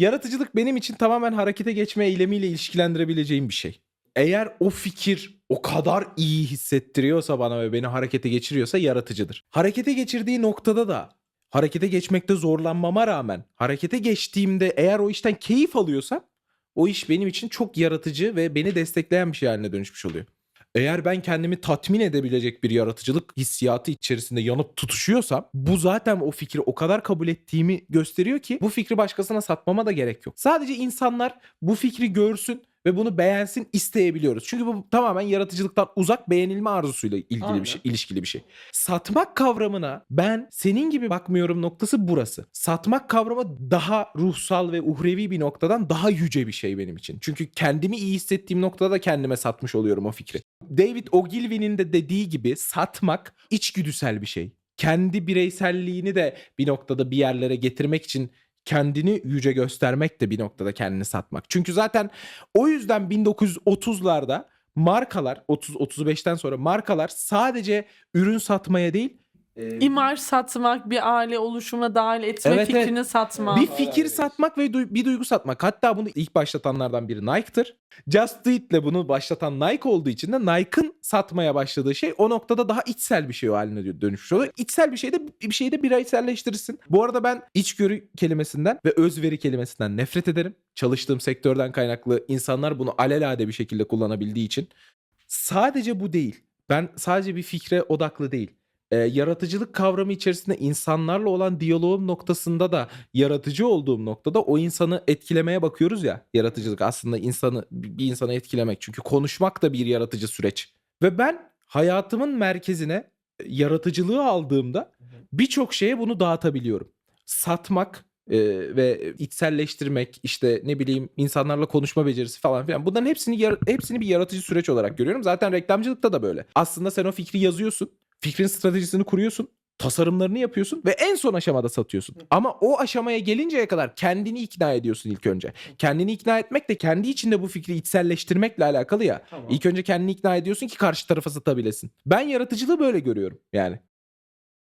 yaratıcılık benim için tamamen harekete geçme eylemiyle ilişkilendirebileceğim bir şey. Eğer o fikir o kadar iyi hissettiriyorsa bana ve beni harekete geçiriyorsa yaratıcıdır. Harekete geçirdiği noktada da harekete geçmekte zorlanmama rağmen harekete geçtiğimde eğer o işten keyif alıyorsam o iş benim için çok yaratıcı ve beni destekleyen bir şey haline dönüşmüş oluyor. Eğer ben kendimi tatmin edebilecek bir yaratıcılık hissiyatı içerisinde yanıp tutuşuyorsam bu zaten o fikri o kadar kabul ettiğimi gösteriyor ki bu fikri başkasına satmama da gerek yok. Sadece insanlar bu fikri görsün ve bunu beğensin isteyebiliyoruz. Çünkü bu tamamen yaratıcılıktan uzak beğenilme arzusuyla ilgili Aynen. bir şey, ilişkili bir şey. Satmak kavramına ben senin gibi bakmıyorum noktası burası. Satmak kavramı daha ruhsal ve uhrevi bir noktadan daha yüce bir şey benim için. Çünkü kendimi iyi hissettiğim noktada kendime satmış oluyorum o fikri. David Ogilvy'nin de dediği gibi satmak içgüdüsel bir şey. Kendi bireyselliğini de bir noktada bir yerlere getirmek için kendini yüce göstermek de bir noktada kendini satmak. Çünkü zaten o yüzden 1930'larda markalar 30 35'ten sonra markalar sadece ürün satmaya değil e, İmaj satmak, bir aile oluşumuna dahil etme Evet, evet. fikrini satmak. bir fikir satmak ve du- bir duygu satmak. Hatta bunu ilk başlatanlardan biri Nike'tır. Just Do It'le bunu başlatan Nike olduğu için de Nike'ın satmaya başladığı şey o noktada daha içsel bir şey haline dönüşmüş oluyor. İçsel bir şeyde bir şeyi de bireyselleştirirsin. Bu arada ben içgörü kelimesinden ve özveri kelimesinden nefret ederim. Çalıştığım sektörden kaynaklı insanlar bunu alelade bir şekilde kullanabildiği için. Sadece bu değil. Ben sadece bir fikre odaklı değil. Ee, yaratıcılık kavramı içerisinde insanlarla olan diyaloğum noktasında da yaratıcı olduğum noktada o insanı etkilemeye bakıyoruz ya. Yaratıcılık aslında insanı bir insanı etkilemek. Çünkü konuşmak da bir yaratıcı süreç. Ve ben hayatımın merkezine e, yaratıcılığı aldığımda birçok şeye bunu dağıtabiliyorum. Satmak e, ve içselleştirmek işte ne bileyim insanlarla konuşma becerisi falan filan bunların hepsini hepsini bir yaratıcı süreç olarak görüyorum. Zaten reklamcılıkta da böyle. Aslında sen o fikri yazıyorsun. Fikrin stratejisini kuruyorsun. Tasarımlarını yapıyorsun ve en son aşamada satıyorsun. Ama o aşamaya gelinceye kadar kendini ikna ediyorsun ilk önce. Kendini ikna etmek de kendi içinde bu fikri içselleştirmekle alakalı ya. İlk önce kendini ikna ediyorsun ki karşı tarafa satabilesin. Ben yaratıcılığı böyle görüyorum yani.